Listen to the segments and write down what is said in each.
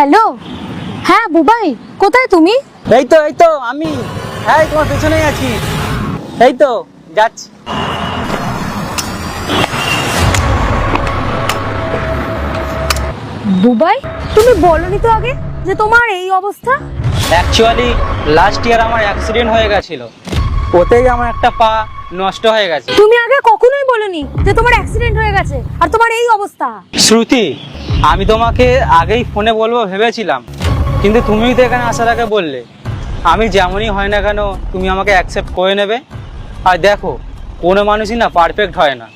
Hello? হ্যাঁ বুবাই কোথায় তুমি? এই তো এই তো আমি হ্যাঁ তোমার পেছনেই আছি। এই তো যাচ্ছি। বুবাই তুমি বলনি তো আগে যে তোমার এই অবস্থা? অ্যাকচুয়ালি লাস্ট ইয়ার আমার অ্যাক্সিডেন্ট হয়ে গেছিল। ওতেই আমার একটা পা নষ্ট হয়ে গেছে। তুমি আগে কখনোই বলনি যে তোমার অ্যাক্সিডেন্ট হয়ে গেছে আর তোমার এই অবস্থা। শ্রুতি আমি তোমাকে আগেই ফোনে বলব ভেবেছিলাম। কিন্তু তুমিই তো এখানে আসার আগে বললে। আমি যেমনই হয় না কেন তুমি আমাকে অ্যাকসেপ্ট করে নেবে। আর দেখো কোনো মানুষই না পারফেক্ট হয় না।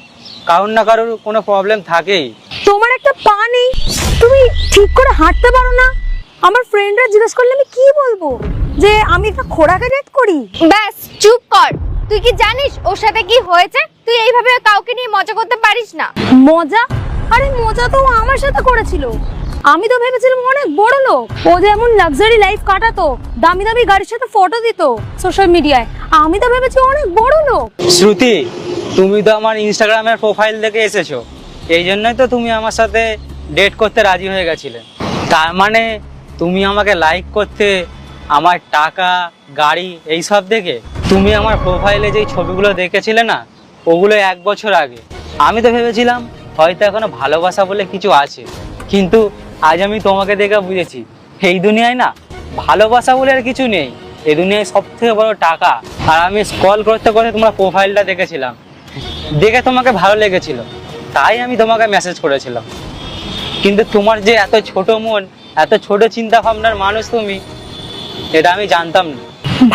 কারোর না কারোর কোনো প্রবলেম থাকেই। তোমার একটা পা নেই। তুমি ঠিক করে হাঁটতে পারো না। আমার ফ্রেন্ডরা জিজ্ঞেস করলে আমি কি বলব? যে আমি একটা খোড়াকে ডেট করি। ব্যাস চুপ কর। তুই কি জানিস ওর সাথে কি হয়েছে? তুই এইভাবে কাউকে নিয়ে মজা করতে পারিস না। মজা? আরে মজা তো আমার সাথে করেছিল। আমি তো ভেবেছিলাম অনেক বড় লোক। ও যেমন লাক্সারি লাইফ কাটাতো, দামি দামি গাড়ির সাথে ফটো দিত সোশ্যাল মিডিয়ায় আমি তো ভেবেছি অনেক বড় লোক। শ্রুতি, তুমি তো আমার ইনস্টাগ্রামের প্রোফাইল দেখে এসেছ। এই জন্যই তো তুমি আমার সাথে ডেট করতে রাজি হয়ে গেছিলে। তার মানে তুমি আমাকে লাইক করতে, আমার টাকা, গাড়ি এই সব দেখে তুমি আমার প্রোফাইলে যেই ছবিগুলো দেখেছিলে না, ওগুলো এক বছর আগে। আমি তো ভেবেছিলাম হয়তো এখনও ভালোবাসা বলে কিছু আছে। কিন্তু আজ আমি তোমাকে দেখে বুঝেছি, এই দুনিয়ায় না ভালোবাসা বলে আর কিছু নেই। এই দুনিয়ায় সব থেকে বড় টাকা। আর আমি স্ক্রল করতে করতে তোমার প্রোফাইলটা দেখেছিলাম। দেখে তোমাকে ভালো লেগেছিল। তাই আমি তোমাকে মেসেজ করেছিলাম। কিন্তু তোমার যে এত ছোট মন, এত ছোট চিন্তা ভাবনার মানুষ তুমি, এটা আমি জানতাম না।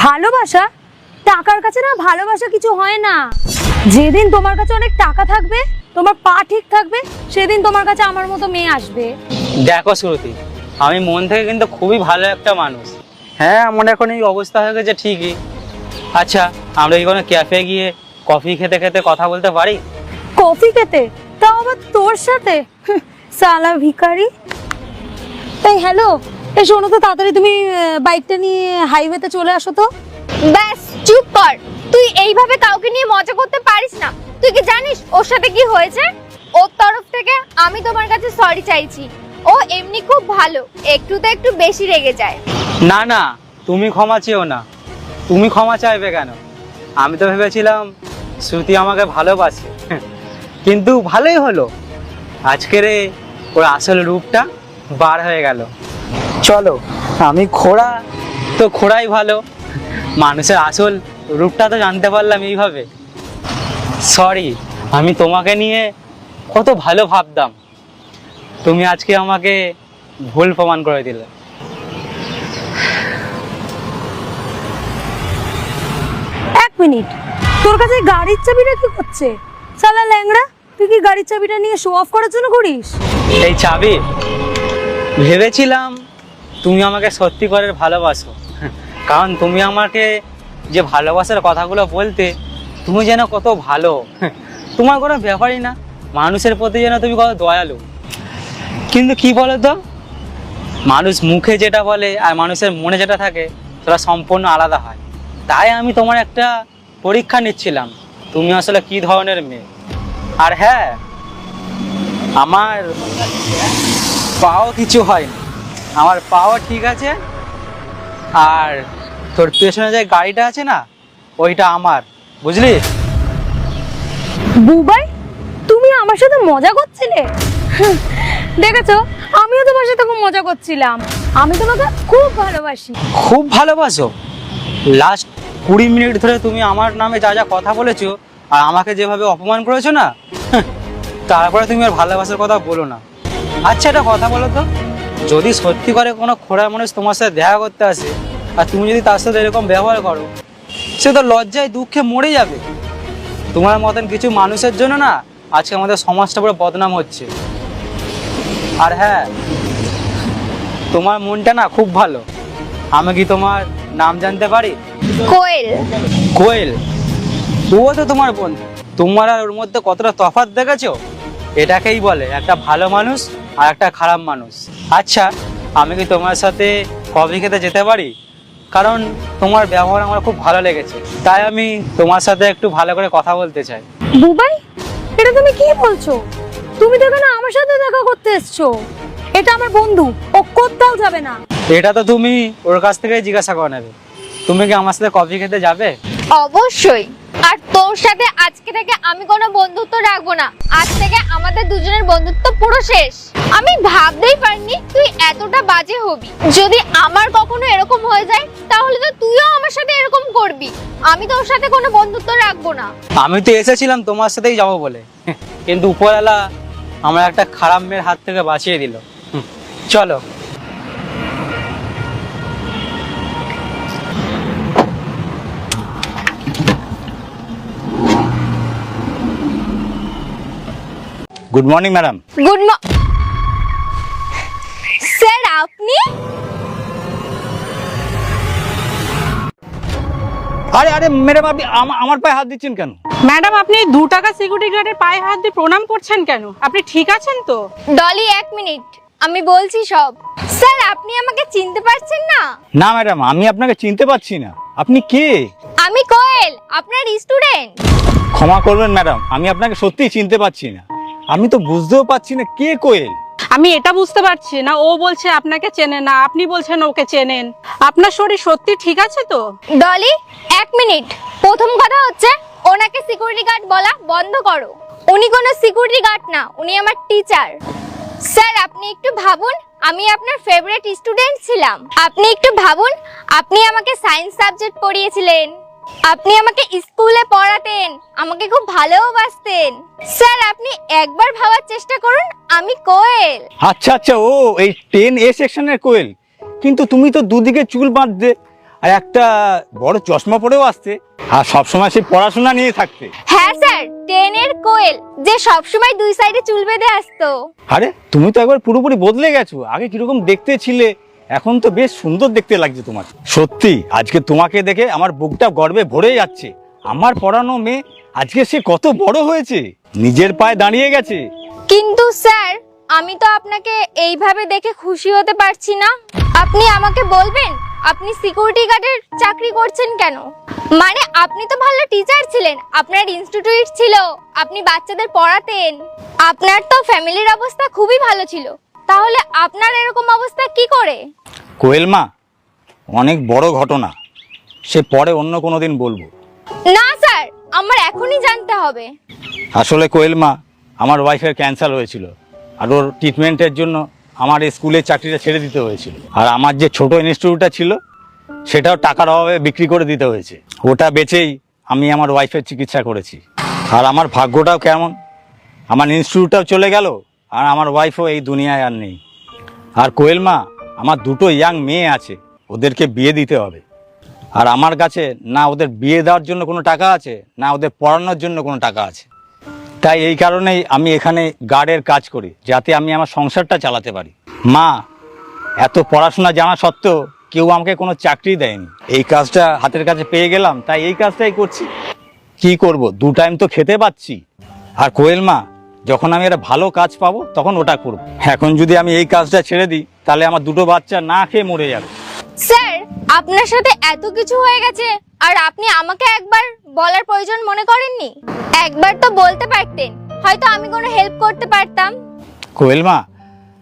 ভালোবাসা? টাকার কাছে না ভালোবাসা কিছু হয় না। যেদিন তোমার কাছে অনেক টাকা থাকবে তোমার পা ঠিক থাকবে? সেদিন তোমার কাছে আমার মতো মেয়ে আসবে। দেখো শ্রুতি আমি মন থেকে কিন্তু খুবই ভালো একটা মানুষ। হ্যাঁ আমার এখন এই অবস্থা হয়ে গেছে ঠিকই। আচ্ছা আমরা কি কোনো ক্যাফে গিয়ে কফি খেতে খেতে কথা বলতে পারি? কফি খেতে? তাও আবার তোর সাথে? সালা ভিখারি। এই হ্যালো এই শোনো তো তাড়াতাড়ি তুমি বাইকটা নিয়ে হাইওয়েতে চলে আসো তো। ব্যাস চুপ কর। তুই এইভাবে কাউকে নিয়ে মজা করতে পারিস না। তুই কি জানিস ওর সাথে কি হয়েছে? ওর তরফ থেকে আমি তোমার কাছে সরি চাইছি। ও এমনি খুব ভালো, একটু তো একটু বেশি রেগে যায়। না না, তুমি ক্ষমা চেও না। তুমি ক্ষমা চাইবে কেন? আমি তো ভেবেছিলাম শ্রুতি আমাকে ভালোবাসে। কিন্তু ভালোই হলো। আজকের ওর আসল রূপটা বার হয়ে গেল। চলো, আমি খোড়া, তো খোড়াই ভালো। মানুষের আসল রূপটা তো জানতে পারলাম এইভাবে। সরি আমি তোমাকে নিয়ে কত ভালো ভাবতাম। তুমি আজকে আমাকে ভুল প্রমাণ করে দিলে। এক মিনিট তোর কাছে গাড়ির চাবিটা কি করছে সালা ল্যাংড়া তুই কি গাড়ির চাবিটা নিয়ে শো অফ করার জন্য করিস এই চাবি? ভেবেছিলাম তুমি আমাকে সত্যি করে ভালোবাসো। কারণ তুমি আমাকে যে ভালোবাসার কথাগুলো বলতে তুমি যেন কত ভালো। তোমার কোনো ব্যাপারই না, মানুষের প্রতি যেন তুমি কত দয়ালু। কিন্তু কি বলো তো মানুষ মুখে যেটা বলে আর মানুষের মনে যেটা থাকে, সেটা সম্পূর্ণ আলাদা হয়। তাই আমি তোমার একটা পরীক্ষা নিচ্ছিলাম, তুমি আসলে কি ধরনের মেয়ে? আর হ্যাঁ আমার পাও কিছু হয়নি। আমার পাও ঠিক আছে, আর তোর পেছনে যে গাড়িটা আছে না ওইটা আমার বুঝলি? বুবাই তুমি আমার সাথে মজা করছিলে? দেখেছ আমিও তোমার সাথে খুব মজা করছিলাম। আমি তোমাকে খুব ভালোবাসি। খুব ভালোবাসো। লাস্ট কুড়ি মিনিট ধরে তুমি আমার নামে যা যা কথা বলেছ আর আমাকে যেভাবে অপমান করেছ না তারপরে তুমি আর ভালোবাসার কথা বলো না। আচ্ছা একটা কথা বলো তো। যদি সত্যি করে কোনো খোড়া মানুষ তোমার সাথে দেখা করতে আসে আর তুমি যদি তার সাথে এরকম ব্যবহার করো সে তো লজ্জায় দুঃখে মরে যাবে। তোমার মতন কিছু মানুষের জন্য না আজকে আমাদের সমাজটা পুরো বদনাম হচ্ছে। আর হ্যাঁ তোমার মনটা না খুব ভালো। আমি কি তোমার নাম জানতে পারি? কোয়েল। কোয়েল? ও তো তোমার বন্ধু তোমার আর ওর মধ্যে কতটা তফাৎ দেখেছ? এটাকেই বলে একটা ভালো মানুষ আর একটা খারাপ মানুষ। আচ্ছা আমি কি তোমার সাথে কফি খেতে যেতে পারি? কারণ তোমার ব্যবহার আমার খুব ভালো লেগেছে। তাই আমি তোমার সাথে একটু ভালো করে কথা বলতে চাই। বুবাই এটা তুমি কি বলছো? তুমি তো এখানে আমার সাথে দেখা করতে এসছো। এটা আমার বন্ধু ও কোথাও যাবে না। এটা তো তুমি ওর কাছ থেকে জিজ্ঞাসা করে নেবে। তুমি কি আমার সাথে কফি খেতে যাবে? অবশ্যই। আর তোর সাথে আজকে থেকে আমি কোনো বন্ধুত্ব রাখব না। আজ থেকে আমাদের দুজনের বন্ধুত্ব পুরো শেষ। আমি ভাবতেই পারিনি তুই এতটা বাজে হবি। যদি আমার কখনো এরকম হয়ে যায়, তাহলে তো তুইও আমার সাথে এরকম করবি। আমি তোর সাথে কোনো বন্ধুত্ব রাখব না। আমি তো এসেছিলাম তোমার সাথেই যাব বলে। কিন্তু উপরওয়ালা আমার একটা খারাপ মেয়ের হাত থেকে বাঁচিয়ে দিল। চলো। গুড মর্নিং ম্যাডাম গুড ম স্যার আপনি? আরে আরে ম্যাডাম আপনি আমা- আমার পায়ে হাত দিচ্ছেন কেন? ম্যাডাম আপনি দু টাকা সিকিউরিটি গার্ডের পায়ে হাত দিয়ে প্রণাম করছেন কেন? আপনি ঠিক আছেন তো? ডলি এক মিনিট। আমি বলছি সব। স্যার আপনি আমাকে চিনতে পারছেন না? না ম্যাডাম আমি আপনাকে চিনতে পারছি না। আপনি কে? আমি কোয়েল আপনার স্টুডেন্ট ক্ষমা করবেন ম্যাডাম আমি আপনাকে সত্যিই চিনতে পারছি না। আমি তো বুঝতেও পারছি না কে কোয়েল। আমি এটা বুঝতে পারছি না ও বলছে আপনাকে চেনে না আপনি বলছেন ওকে চেনেন। আপনার শরীর সত্যি ঠিক আছে তো? ডলি এক মিনিট। প্রথম কথা হচ্ছে ওনাকে সিকিউরিটি গার্ড বলা বন্ধ করো। উনি কোনো সিকিউরিটি গার্ড না উনি আমার টিচার স্যার আপনি একটু ভাবুন আমি আপনার ফেভারিট স্টুডেন্ট ছিলাম। আপনি একটু ভাবুন আপনি আমাকে সায়েন্স সাবজেক্ট পড়িয়েছিলেন। আপনি আমাকে স্কুলে পড়াতেন আমাকে খুব ভালোবাসতেন স্যার আপনি একবার ভাবার চেষ্টা করুন আমি কোয়েল। আচ্ছা আচ্ছা ও এই টেন এ সেকশনের কোয়েল। কিন্তু তুমি তো দুদিকে চুল বাঁধতে আর একটা বড় চশমা পরেও আসতে আর সবসময় সেই পড়াশোনা নিয়ে থাকতে। হ্যাঁ স্যার টেনের কোয়েল যে সবসময় দুই সাইডে চুল বেঁধে আসতো। আরে তুমি তো একবার পুরোপুরি বদলে গেছো। আগে কীরকম দেখতে ছিলে এখন তো বেশ সুন্দর দেখতে লাগছে তোমাকে। সত্যি, আজকে তোমাকে দেখে আমার বুকটা গর্বে ভরে যাচ্ছে। আমার পড়ানো মেয়ে আজকে সে কত বড় হয়েছে, নিজের পায়ে দাঁড়িয়ে গেছে। কিন্তু স্যার, আমি তো আপনাকে এইভাবে দেখে খুশি হতে পারছি না। আপনি আমাকে বলবেন, আপনি সিকিউরিটি গার্ডের চাকরি করছেন কেন? মানে আপনি তো ভালো টিচার ছিলেন, আপনার ইনস্টিটিউট ছিল, আপনি বাচ্চাদের পড়াতেন। আপনার তো ফ্যামিলির অবস্থা খুবই ভালো ছিল। তাহলে আপনার এরকম অবস্থা কি করে? কোয়েল মা অনেক বড় ঘটনা। সে পরে অন্য কোনো দিন বলব। না স্যার আমার এখনই জানতে হবে। আসলে কোয়েল মা আমার ওয়াইফের ক্যান্সার হয়েছিল। আর ওর ট্রিটমেন্টের জন্য আমার এই স্কুলের চাকরিটা ছেড়ে দিতে হয়েছিল। আর আমার যে ছোট ইনস্টিটিউটটা ছিল সেটাও টাকার অভাবে বিক্রি করে দিতে হয়েছে। ওটা বেচেই আমি আমার ওয়াইফের চিকিৎসা করেছি। আর আমার ভাগ্যটাও কেমন? আমার ইনস্টিটিউটটাও চলে গেল আর আমার ওয়াইফও এই দুনিয়ায় আর নেই। আর কোয়েল মা আমার দুটো ইয়াং মেয়ে আছে, ওদেরকে বিয়ে দিতে হবে। আর আমার কাছে না ওদের বিয়ে দেওয়ার জন্য কোনো টাকা আছে, না ওদের পড়ানোর জন্য কোনো টাকা আছে। তাই এই কারণেই আমি এখানে গার্ডের কাজ করি, যাতে আমি আমার সংসারটা চালাতে পারি। মা, এত পড়াশোনা জানা সত্ত্বেও কেউ আমাকে কোনো চাকরি দেয়নি। এই কাজটা হাতের কাছে পেয়ে গেলাম, তাই এই কাজটাই করছি। কি করব? দু টাইম তো খেতে পাচ্ছি। আর কোয়েল মা যখন আমি একটা ভালো কাজ পাবো তখন ওটা করব। এখন যদি আমি এই কাজটা ছেড়ে দিই তাহলে আমার দুটো বাচ্চা না খেয়ে মরে যাবে। স্যার আপনার সাথে এত কিছু হয়ে গেছে আর আপনি আমাকে একবার বলার প্রয়োজন মনে করেননি? একবার তো বলতে পারতেন হয়তো আমি কোনো হেল্প করতে পারতাম। কোয়েল মা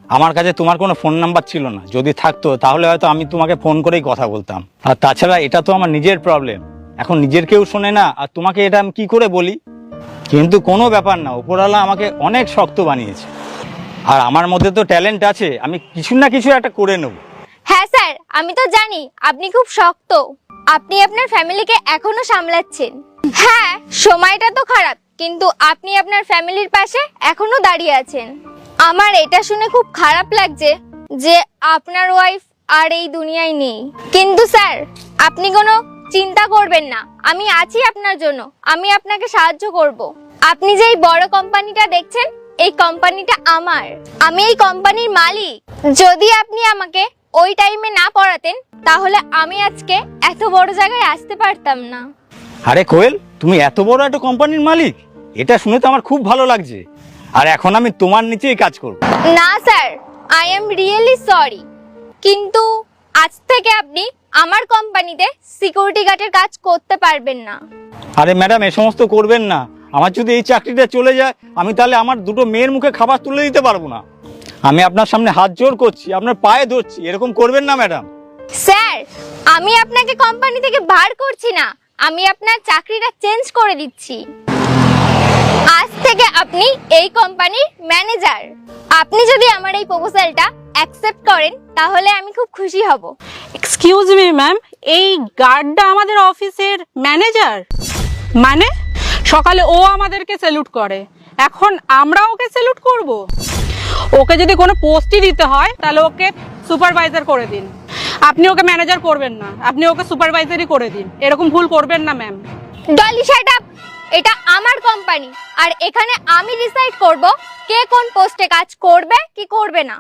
আমার কাছে তোমার কোনো ফোন নাম্বার ছিল না। যদি থাকতো তাহলে হয়তো আমি তোমাকে ফোন করেই কথা বলতাম। আর তাছাড়া এটা তো আমার নিজের প্রবলেম এখন নিজের কেউ শোনে না আর তোমাকে এটা আমি কি করে বলি? কিন্তু কোনো ব্যাপার না, উপরওয়ালা আমাকে অনেক শক্ত বানিয়েছে। আর আমার মধ্যে তো ট্যালেন্ট আছে, আমি কিছু না কিছু একটা করে নেব। হ্যাঁ স্যার, আমি তো জানি আপনি খুব শক্ত। আপনি আপনার ফ্যামিলিকে এখনও সামলাচ্ছেন। হ্যাঁ সময়টা তো খারাপ, কিন্তু আপনি আপনার ফ্যামিলির পাশে এখনও দাঁড়িয়ে আছেন। আমার এটা শুনে খুব খারাপ লাগছে যে আপনার ওয়াইফ আর এই দুনিয়ায় নেই। কিন্তু স্যার, আপনি কোনো চিন্তা করবেন না আমি আছি আপনার জন্য আমি আপনাকে সাহায্য করব। আপনি যে এই বড় কোম্পানিটা দেখছেন এই কোম্পানিটা আমার। আমি এই কোম্পানির মালিক। যদি আপনি আমাকে ওই টাইমে না পড়াতেন তাহলে আমি আজকে এত বড় জায়গায় আসতে পারতাম না। আরে কোয়েল তুমি এত বড় একটা কোম্পানির মালিক এটা শুনে তো আমার খুব ভালো লাগছে। আর এখন আমি তোমার নিচেই কাজ করব। না sir I am really sorry কিন্তু আজ থেকে আপনি আমার কোম্পানিতে সিকিউরিটি গার্ডের কাজ করতে পারবেন না। আরে ম্যাডাম এ সমস্ত করবেন না। আমার যদি এই চাকরিটা চলে যায় আমি তাহলে আমার দুটো মেয়ের মুখে খাবার তুলে দিতে পারব না। আমি আপনার সামনে হাত জোর করছি আপনার পায়ে ধরছি এরকম করবেন না ম্যাডাম স্যার আমি আপনাকে কোম্পানি থেকে বার করছি না। আমি আপনার চাকরিটা চেঞ্জ করে দিচ্ছি। আজ থেকে আপনি এই কোম্পানির ম্যানেজার। আপনি যদি আমার এই প্রপোজালটা অ্যাকসেপ্ট করেন তাহলে আমি খুব খুশি হব। এক্সকিউজ মি ম্যাম এই গার্ডটা আমাদের অফিসের ম্যানেজার মানে? সকালে ও আমাদেরকে স্যালুট করে। এখন আমরা ওকে স্যালুট করব? ওকে যদি কোনো পোস্টই দিতে হয়, তাহলে ওকে সুপারভাইজার করে দিন। আপনি ওকে ম্যানেজার করবেন না। আপনি ওকে সুপারভাইজারই করে দিন। এরকম ভুল করবেন না ম্যাম ডলি শাট আপ এটা আমার কোম্পানি আর এখানে আমি ডিসাইড করব কে কোন পোস্টে কাজ করবে, কি করবে না।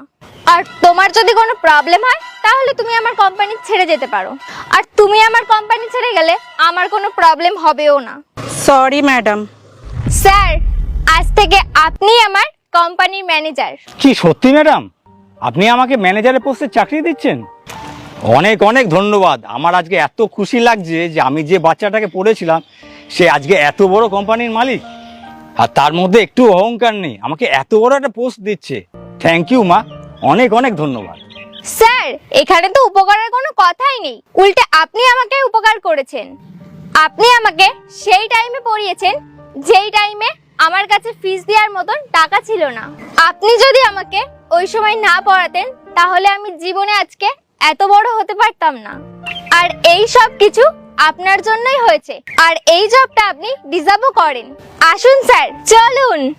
আর তোমার যদি কোনো প্রবলেম হয় তাহলে তুমি আমার কোম্পানি ছেড়ে যেতে পারো। আর তুমি আমার কোম্পানি ছেড়ে গেলে আমার কোনো প্রবলেম হবেও না। সরি ম্যাডাম স্যার আজ থেকে আপনি আমার কোম্পানির ম্যানেজার কি সত্যি ম্যাডাম আপনি আমাকে ম্যানেজারের পোস্টে চাকরি দিচ্ছেন? অনেক অনেক ধন্যবাদ। আমার আজকে এত খুশি লাগছে যে আমি যে বাচ্চাটাকে পড়েছিলাম সে আজকে এত বড় কোম্পানির মালিক। আর তার মধ্যে একটু অহংকার নেই। আমাকে এত বড় একটা পোস্ট দিচ্ছে। থ্যাংক ইউ মা। অনেক অনেক ধন্যবাদ। স্যার, এখানে তো উপকারের কোনো কথাই নেই। উল্টে আপনি আমাকে উপকার করেছেন। আপনি আমাকে সেই টাইমে পড়িয়েছেন, যেই টাইমে আমার কাছে ফিস দেওয়ার মতন টাকা ছিল না। আপনি যদি আমাকে ওই সময় না পড়াতেন, তাহলে আমি জীবনে আজকে এত বড় হতে পারতাম না। আর এই সব কিছু আপনার জন্যই হয়েছে। আর এই জবটা আপনি ডিজার্ভও করেন। আসুন স্যার, চলুন।